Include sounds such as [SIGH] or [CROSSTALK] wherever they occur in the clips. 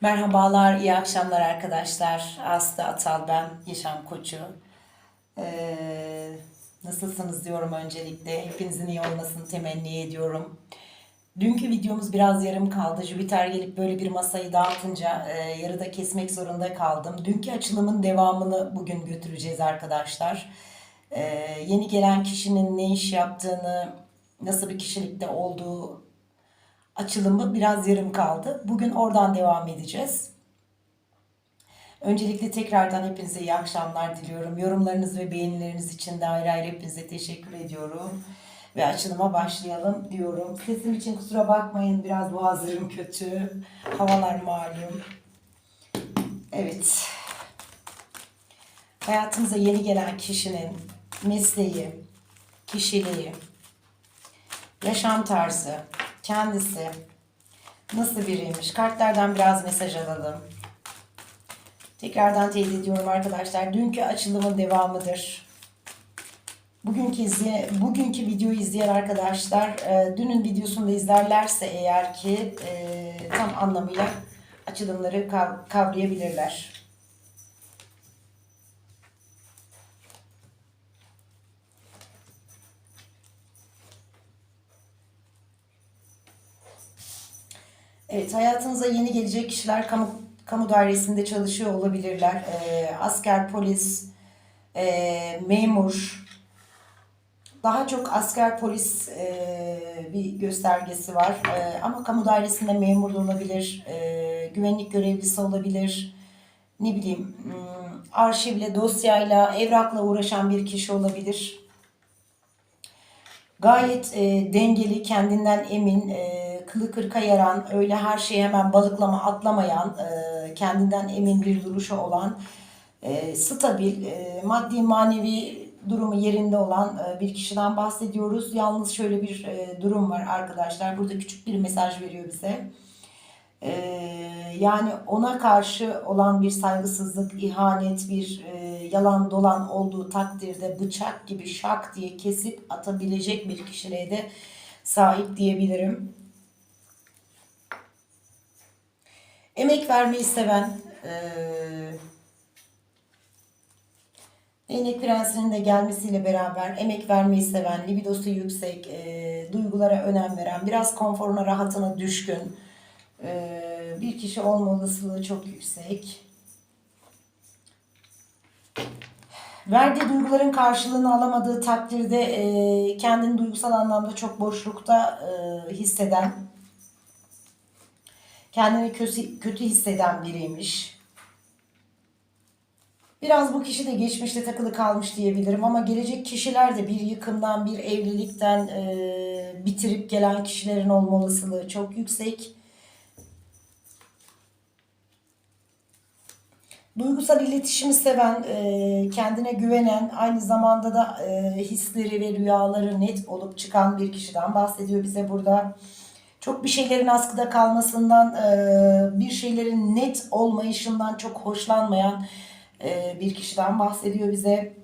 Merhabalar, iyi akşamlar arkadaşlar. Aslı Atal ben, yaşam koçu. Ee, nasılsınız diyorum öncelikle. Hepinizin iyi olmasını temenni ediyorum. Dünkü videomuz biraz yarım kaldı. Jüpiter gelip böyle bir masayı dağıtınca e, yarıda kesmek zorunda kaldım. Dünkü açılımın devamını bugün götüreceğiz arkadaşlar. Ee, yeni gelen kişinin ne iş yaptığını, nasıl bir kişilikte olduğu açılımı biraz yarım kaldı. Bugün oradan devam edeceğiz. Öncelikle tekrardan hepinize iyi akşamlar diliyorum. Yorumlarınız ve beğenileriniz için de ayrı ayrı hepinize teşekkür ediyorum. Ve açılıma başlayalım diyorum. Sesim için kusura bakmayın biraz boğazlarım kötü. Havalar malum. Evet. Hayatımıza yeni gelen kişinin mesleği, kişiliği, yaşam tarzı, kendisi nasıl biriymiş? Kartlardan biraz mesaj alalım. Tekrardan teyit ediyorum arkadaşlar. Dünkü açılımın devamıdır. Bugünkü izleyen, bugünkü videoyu izleyen arkadaşlar e, dünün videosunu da izlerlerse eğer ki e, tam anlamıyla açılımları kav- kavrayabilirler. Evet, hayatınıza yeni gelecek kişiler kamu, kamu dairesinde çalışıyor olabilirler. Ee, asker, polis, e, memur, daha çok asker, polis e, bir göstergesi var. E, ama kamu dairesinde memur da olabilir, e, güvenlik görevlisi olabilir, ne bileyim hmm, arşivle, dosyayla, evrakla uğraşan bir kişi olabilir. Gayet e, dengeli, kendinden emin, e, kılı kırka yaran, öyle her şeye hemen balıklama atlamayan, e, kendinden emin bir duruşu olan, e, stabil, e, maddi manevi durumu yerinde olan bir kişiden bahsediyoruz. Yalnız şöyle bir durum var arkadaşlar. Burada küçük bir mesaj veriyor bize. Yani ona karşı olan bir saygısızlık, ihanet, bir yalan dolan olduğu takdirde bıçak gibi şak diye kesip atabilecek bir kişiliğe de sahip diyebilirim. Emek vermeyi seven, e, Değnek Prensi'nin de gelmesiyle beraber emek vermeyi seven, libidosu yüksek, e, duygulara önem veren, biraz konforuna, rahatına düşkün e, bir kişi olma olasılığı çok yüksek. Verdiği duyguların karşılığını alamadığı takdirde e, kendini duygusal anlamda çok boşlukta e, hisseden, kendini kötü, kötü hisseden biriymiş. Biraz bu kişi de geçmişte takılı kalmış diyebilirim ama gelecek kişiler de bir yıkımdan, bir evlilikten e, bitirip gelen kişilerin olma çok yüksek. Duygusal iletişimi seven, e, kendine güvenen, aynı zamanda da e, hisleri ve rüyaları net olup çıkan bir kişiden bahsediyor bize burada. Çok bir şeylerin askıda kalmasından, e, bir şeylerin net olmayışından çok hoşlanmayan e, bir kişiden bahsediyor bize.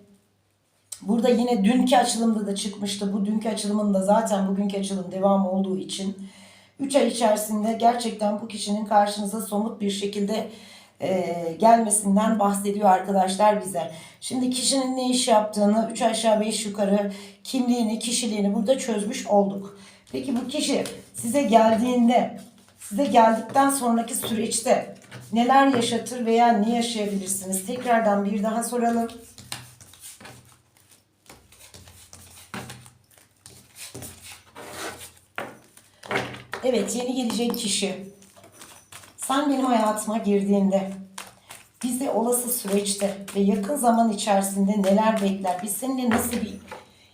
Burada yine dünkü açılımda da çıkmıştı. Bu dünkü açılımın da zaten bugünkü açılım devam olduğu için 3 ay içerisinde gerçekten bu kişinin karşınıza somut bir şekilde e, gelmesinden bahsediyor arkadaşlar bize. Şimdi kişinin ne iş yaptığını 3 aşağı 5 yukarı kimliğini, kişiliğini burada çözmüş olduk. Peki bu kişi size geldiğinde, size geldikten sonraki süreçte neler yaşatır veya ne yaşayabilirsiniz? Tekrardan bir daha soralım. Evet, yeni gelecek kişi. Sen benim hayatıma girdiğinde bizi olası süreçte ve yakın zaman içerisinde neler bekler? Biz seninle nasıl bir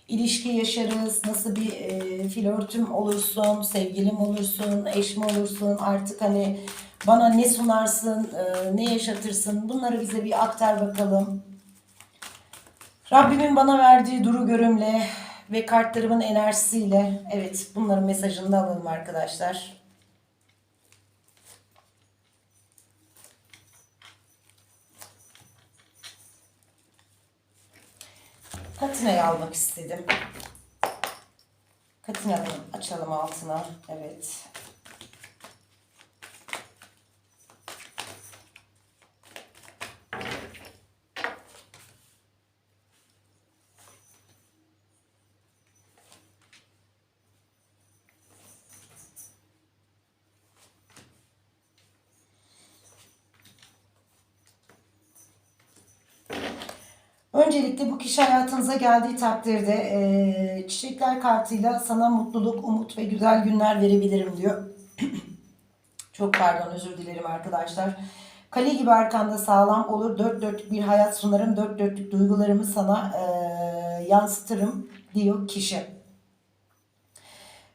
ilişki yaşarız? Nasıl bir e, flörtüm olursun? Sevgilim olursun? Eşim olursun? Artık hani bana ne sunarsın? E, ne yaşatırsın? Bunları bize bir aktar bakalım. Rabbimin bana verdiği duru görümle ve kartlarımın enerjisiyle evet bunların mesajını da alalım arkadaşlar. Katina'yı almak istedim. Katina'yı açalım altına. Evet. Öncelikle bu kişi hayatınıza geldiği takdirde e, çiçekler kartıyla sana mutluluk, umut ve güzel günler verebilirim diyor. [CLEARS THROAT] Çok pardon özür dilerim arkadaşlar. Kale gibi arkanda sağlam olur. Dört dörtlük bir hayat sunarım. Dört dörtlük duygularımı sana e, yansıtırım diyor kişi.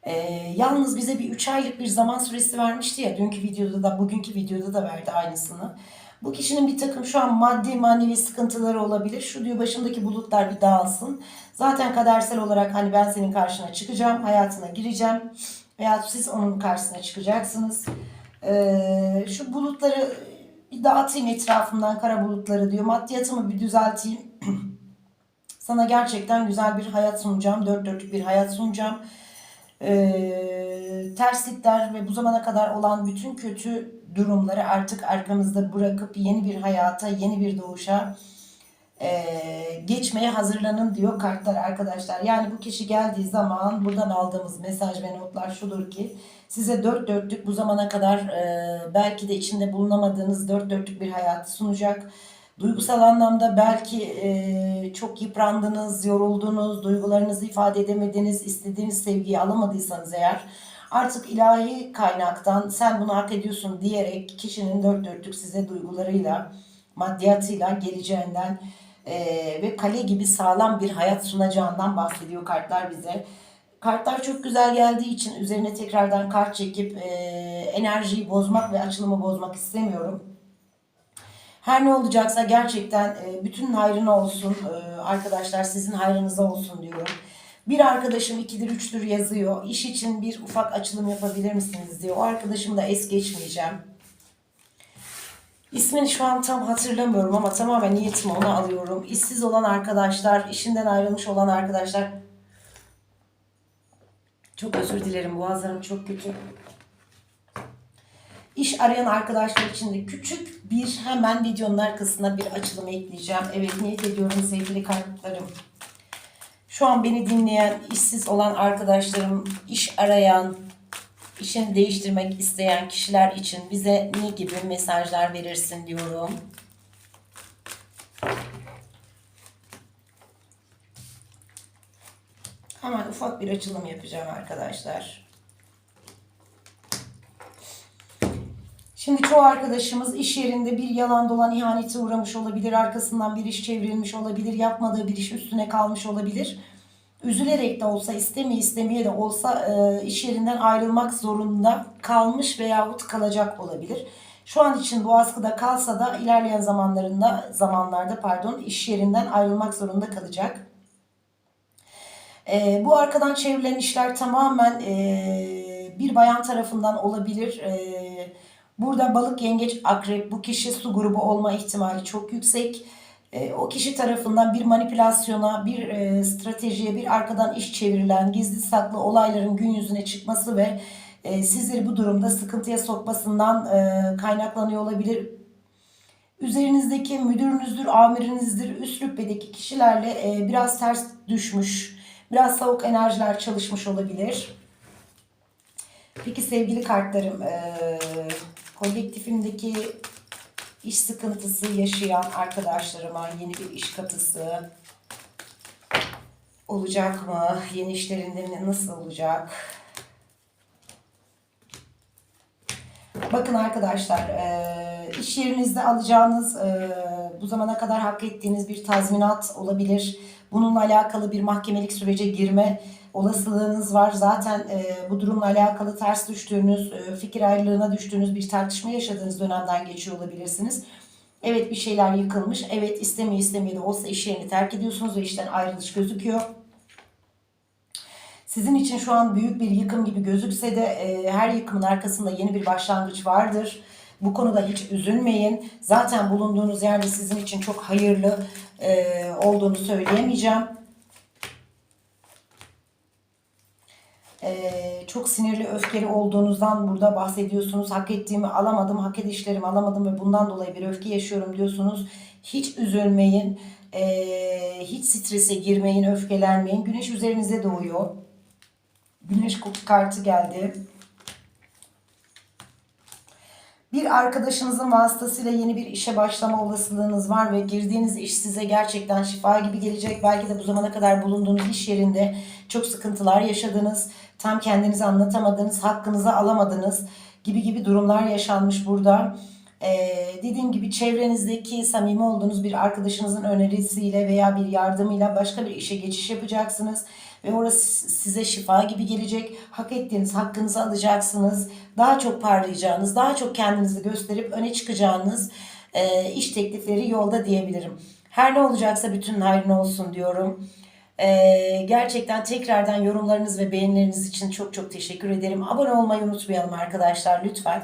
E, yalnız bize bir 3 aylık bir zaman süresi vermişti ya. Dünkü videoda da bugünkü videoda da verdi aynısını. Bu kişinin bir takım şu an maddi manevi sıkıntıları olabilir. Şu diyor başımdaki bulutlar bir dağılsın. Zaten kadersel olarak hani ben senin karşına çıkacağım. Hayatına gireceğim. Veya siz onun karşısına çıkacaksınız. Ee, şu bulutları bir dağıtayım etrafımdan kara bulutları diyor. Maddiyatımı bir düzelteyim. [CLEARS THROAT] Sana gerçekten güzel bir hayat sunacağım. Dört dörtlük bir hayat sunacağım. Ee, terslikler ve bu zamana kadar olan bütün kötü durumları artık arkamızda bırakıp yeni bir hayata, yeni bir doğuşa e, geçmeye hazırlanın diyor kartlar arkadaşlar. Yani bu kişi geldiği zaman buradan aldığımız mesaj ve notlar şudur ki size dört dörtlük bu zamana kadar e, belki de içinde bulunamadığınız dört dörtlük bir hayatı sunacak. Duygusal anlamda belki e, çok yıprandınız, yoruldunuz, duygularınızı ifade edemediniz, istediğiniz sevgiyi alamadıysanız eğer artık ilahi kaynaktan sen bunu hak ediyorsun diyerek kişinin dört dörtlük size duygularıyla, maddiyatıyla geleceğinden e, ve kale gibi sağlam bir hayat sunacağından bahsediyor kartlar bize. Kartlar çok güzel geldiği için üzerine tekrardan kart çekip e, enerjiyi bozmak ve açılımı bozmak istemiyorum. Her ne olacaksa gerçekten e, bütün hayrına olsun e, arkadaşlar sizin hayrınıza olsun diyorum. Bir arkadaşım ikidir üçtür yazıyor. İş için bir ufak açılım yapabilir misiniz diyor. O arkadaşımı da es geçmeyeceğim. İsmini şu an tam hatırlamıyorum ama tamamen niyetimi ona alıyorum. İşsiz olan arkadaşlar, işinden ayrılmış olan arkadaşlar. Çok özür dilerim boğazlarım çok kötü. İş arayan arkadaşlar için de küçük bir hemen videonun arkasına bir açılım ekleyeceğim. Evet niyet ediyorum sevgili kartlarım. Şu an beni dinleyen, işsiz olan arkadaşlarım, iş arayan, işini değiştirmek isteyen kişiler için bize ne gibi mesajlar verirsin diyorum. Hemen ufak bir açılım yapacağım arkadaşlar. Şimdi çoğu arkadaşımız iş yerinde bir yalan dolan ihanete uğramış olabilir. Arkasından bir iş çevrilmiş olabilir. Yapmadığı bir iş üstüne kalmış olabilir. Üzülerek de olsa istemeye istemeye de olsa e, iş yerinden ayrılmak zorunda kalmış veyahut kalacak olabilir. Şu an için bu askıda kalsa da ilerleyen zamanlarında zamanlarda pardon iş yerinden ayrılmak zorunda kalacak. E, bu arkadan çevrilen işler tamamen e, bir bayan tarafından olabilir. E, burada balık, yengeç, akrep bu kişi su grubu olma ihtimali çok yüksek. E, o kişi tarafından bir manipülasyona, bir e, stratejiye, bir arkadan iş çevrilen gizli saklı olayların gün yüzüne çıkması ve e, sizleri bu durumda sıkıntıya sokmasından kaynaklanıyor olabilir. Üzerinizdeki müdürünüzdür, amirinizdir, üst rütbedeki kişilerle biraz ters düşmüş, biraz soğuk enerjiler çalışmış olabilir. Peki sevgili kartlarım, kolektifimdeki iş sıkıntısı yaşayan arkadaşlarıma yeni bir iş kapısı olacak mı? Yeni işlerinde nasıl olacak? Bakın arkadaşlar, e, iş yerinizde alacağınız e, bu zamana kadar hak ettiğiniz bir tazminat olabilir. Bununla alakalı bir mahkemelik sürece girme olasılığınız var. Zaten e, bu durumla alakalı ters düştüğünüz, e, fikir ayrılığına düştüğünüz bir tartışma yaşadığınız dönemden geçiyor olabilirsiniz. Evet bir şeyler yıkılmış. Evet istemeye istemeye de olsa iş yerini terk ediyorsunuz ve işten ayrılış gözüküyor. Sizin için şu an büyük bir yıkım gibi gözükse de e, her yıkımın arkasında yeni bir başlangıç vardır. Bu konuda hiç üzülmeyin. Zaten bulunduğunuz yerde sizin için çok hayırlı e, olduğunu söyleyemeyeceğim. Ee, çok sinirli, öfkeli olduğunuzdan burada bahsediyorsunuz. Hak ettiğimi alamadım, hak edişlerimi alamadım ve bundan dolayı bir öfke yaşıyorum diyorsunuz. Hiç üzülmeyin, ee, hiç strese girmeyin, öfkelenmeyin. Güneş üzerinize doğuyor. Güneş kartı geldi. Bir arkadaşınızın vasıtasıyla yeni bir işe başlama olasılığınız var ve girdiğiniz iş size gerçekten şifa gibi gelecek. Belki de bu zamana kadar bulunduğunuz iş yerinde çok sıkıntılar yaşadınız. Tam kendinizi anlatamadınız, hakkınızı alamadınız gibi gibi durumlar yaşanmış burada. Ee, dediğim gibi çevrenizdeki samimi olduğunuz bir arkadaşınızın önerisiyle veya bir yardımıyla başka bir işe geçiş yapacaksınız. Ve orası size şifa gibi gelecek. Hak ettiğiniz hakkınızı alacaksınız. Daha çok parlayacağınız, daha çok kendinizi gösterip öne çıkacağınız e, iş teklifleri yolda diyebilirim. Her ne olacaksa bütün hayrına olsun diyorum. Ee, gerçekten tekrardan yorumlarınız ve beğenileriniz için çok çok teşekkür ederim. Abone olmayı unutmayalım arkadaşlar lütfen.